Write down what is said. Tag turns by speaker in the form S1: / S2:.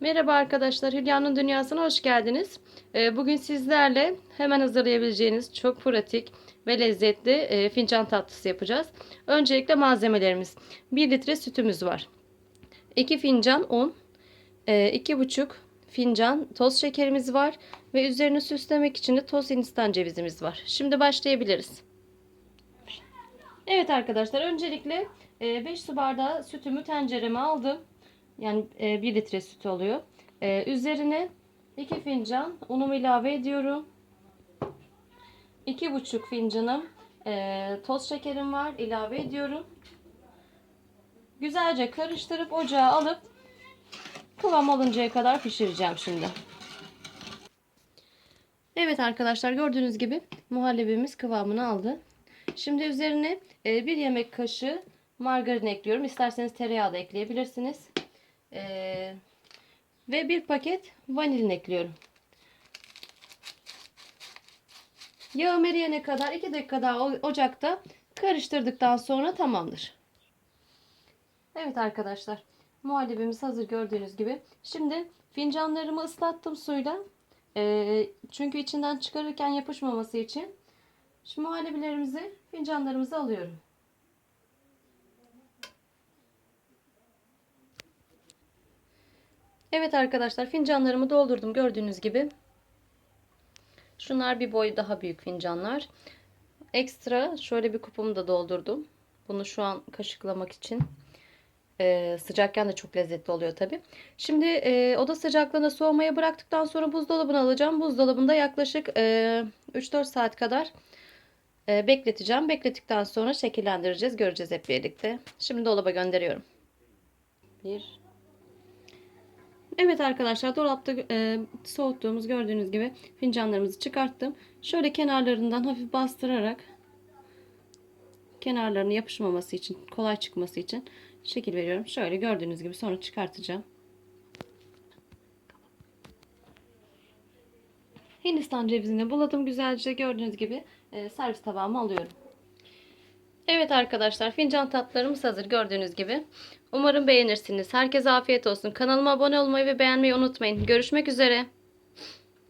S1: Merhaba arkadaşlar, Hülya'nın Dünyası'na hoş geldiniz. Ee, Bugün sizlerle hemen hazırlayabileceğiniz çok pratik ve lezzetli e, fincan tatlısı yapacağız. Öncelikle malzemelerimiz. 1 litre sütümüz var. 2 fincan un, 2,5 fincan toz şekerimiz var ve üzerini süslemek için de toz hindistan cevizimiz var. Şimdi başlayabiliriz. Evet arkadaşlar, öncelikle 5 su bardağı sütümü tencereme aldım. Yani 1 litre süt oluyor. E, üzerine 2 fincan unumu ilave ediyorum. 2,5 fincanım e, toz şekerim var. ilave ediyorum. Güzelce karıştırıp ocağa alıp kıvam alıncaya kadar pişireceğim şimdi. Evet arkadaşlar gördüğünüz gibi muhallebimiz kıvamını aldı. Şimdi üzerine 1 yemek kaşığı margarin ekliyorum. İsterseniz tereyağı da ekleyebilirsiniz. Ee, ve bir paket vanilin ekliyorum. Yağım eriyene kadar 2 dakika daha ocakta karıştırdıktan sonra tamamdır. Evet arkadaşlar muhallebimiz hazır gördüğünüz gibi. Şimdi fincanlarımı ıslattım suyla. Ee, çünkü içinden çıkarırken yapışmaması için. Şimdi muhallebilerimizi fincanlarımıza alıyorum. Evet arkadaşlar fincanlarımı doldurdum gördüğünüz gibi. Şunlar bir boy daha büyük fincanlar. Ekstra şöyle bir kupumu da doldurdum. Bunu şu an kaşıklamak için. Ee, sıcakken de çok lezzetli oluyor tabi. Şimdi e, oda sıcaklığına soğumaya bıraktıktan sonra buzdolabına alacağım. Buzdolabında yaklaşık e, 3-4 saat kadar e, bekleteceğim. Beklettikten sonra şekillendireceğiz. Göreceğiz hep birlikte. Şimdi dolaba gönderiyorum. 1 Evet arkadaşlar dolapta e, soğuttuğumuz gördüğünüz gibi fincanlarımızı çıkarttım. Şöyle kenarlarından hafif bastırarak kenarlarını yapışmaması için kolay çıkması için şekil veriyorum. Şöyle gördüğünüz gibi sonra çıkartacağım. Hindistan cevizini buladım güzelce gördüğünüz gibi e, servis tabağıma alıyorum. Evet arkadaşlar fincan tatlarımız hazır gördüğünüz gibi. Umarım beğenirsiniz. Herkese afiyet olsun. Kanalıma abone olmayı ve beğenmeyi unutmayın. Görüşmek üzere.